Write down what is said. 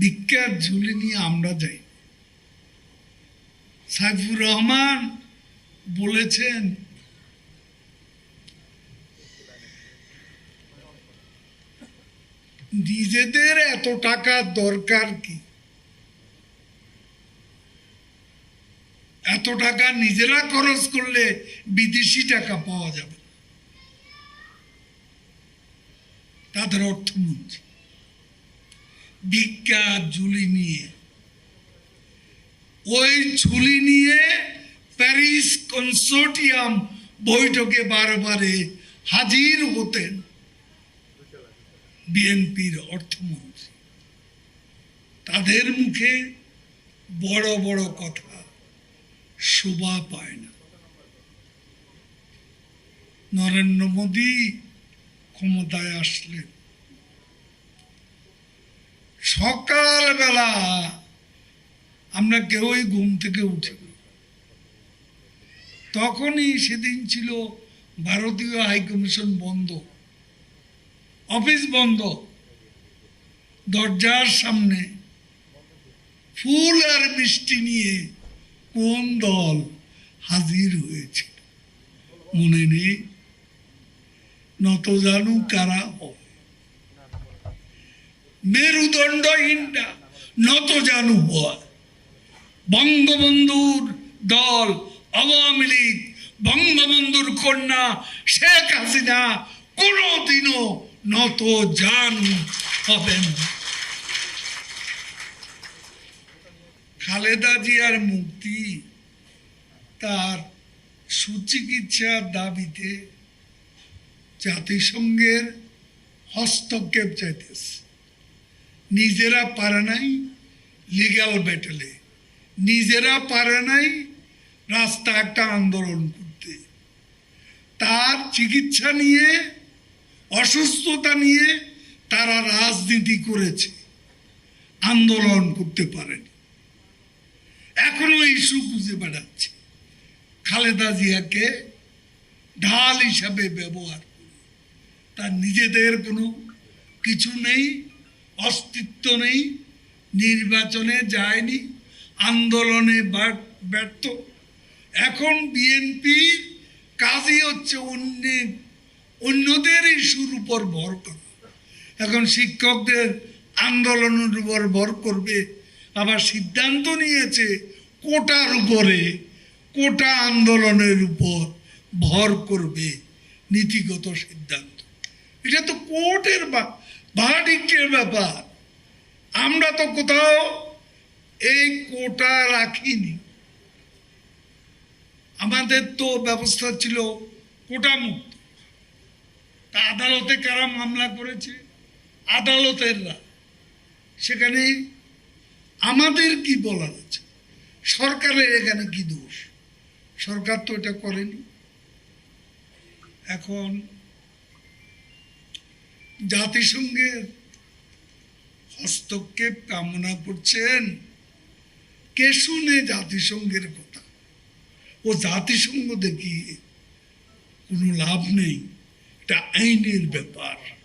ভিক্ষার ঝুলি নিয়ে আমরা যাই। সাইফুর রহমান বলেছেন, নিজেদের এত টাকা দরকার কি? এত টাকা নিজেরা খরচ করলে বিদেশি টাকা পাওয়া যাবে। তাদের অর্থমন্ত্রী। ভিক্ষা ঝুলি নিয়ে। ওই ঝুলি নিয়ে প্যারিস কনসোর্টিয়াম বৈঠকে বারবারে হাজির হতেন বিএনপির অর্থমন্ত্রী। তাদের মুখে বড় বড় কথা, শোভা পায় না। নরেন্দ্র মোদী ক্ষমতায় আসলেন। সকালবেলা আমরা কেউই ঘুম থেকে উঠি তখনই সেদিন ছিল ভারতীয় হাইকমিশন বন্ধ, অফিস বন্ধ, দরজার সামনে ফুল আর মিষ্টি নিয়ে কোন দল হাজির হয়েছে মনে নেই? নত জানু কারা হয়। মেরুদণ্ডহীনটা নত জানু হয় বঙ্গবন্ধুর দল, আওয়ামী লীগ, বঙ্গবন্ধুর কন্যা শেখ হাসিনা কোনোদিনও নত জানু হবেন। খালেদা জিয়ার মুক্তি, তার সুচিকিৎসার দাবিতে জাতিসংঘের হস্তক্ষেপ চাইতেছে নিজেরা পারে নাই লিগ্যাল ব্যাটেলে নিজেরা পারে নাই রাস্তা একটা আন্দোলন করতে। তার চিকিৎসা নিয়ে, অসুস্থতা নিয়ে তারা রাজনীতি করেছে। আন্দোলন করতে পারেনি। এখনও ইস্যু খুঁজে বেড়াচ্ছে। খালেদা জিয়াকে ঢাল হিসাবে ব্যবহার করে। তার নিজেদের কোনো কিছু নেই। অস্তিত্ব নেই, নির্বাচনে যায়নি, আন্দোলনে ব্যর্থ। এখন বিএনপি কাজই হচ্ছে অন্য অন্যদের ইস্যুর উপর ভর করা। এখন শিক্ষকদের আন্দোলনের উপর ভর করবে, আবার সিদ্ধান্ত নিয়েছে কোটার উপরে, কোটা আন্দোলনের উপর ভর করবে নীতিগত সিদ্ধান্ত। এটা তো কোর্টের ভার্ডিক্টের ব্যাপার। আমরা তো কোথাও এই কোটা রাখিনি। আমাদের তো ব্যবস্থা ছিল কোটা মুক্ত তা আদালতে কারা মামলা করেছে? আদালতের রায় সেখানে আমাদের কি বলার আছে? সরকারের এখানে কি দোষ? সরকার তো এটা করেনি। এখন জাতিসংঘের হস্তক্ষেপ কামনা করছেন কে শুনে জাতিসংঘের কথা? ও জাতিসংঘ দেখিয়ে কোনো লাভ নেই। এটা আইনের ব্যাপার।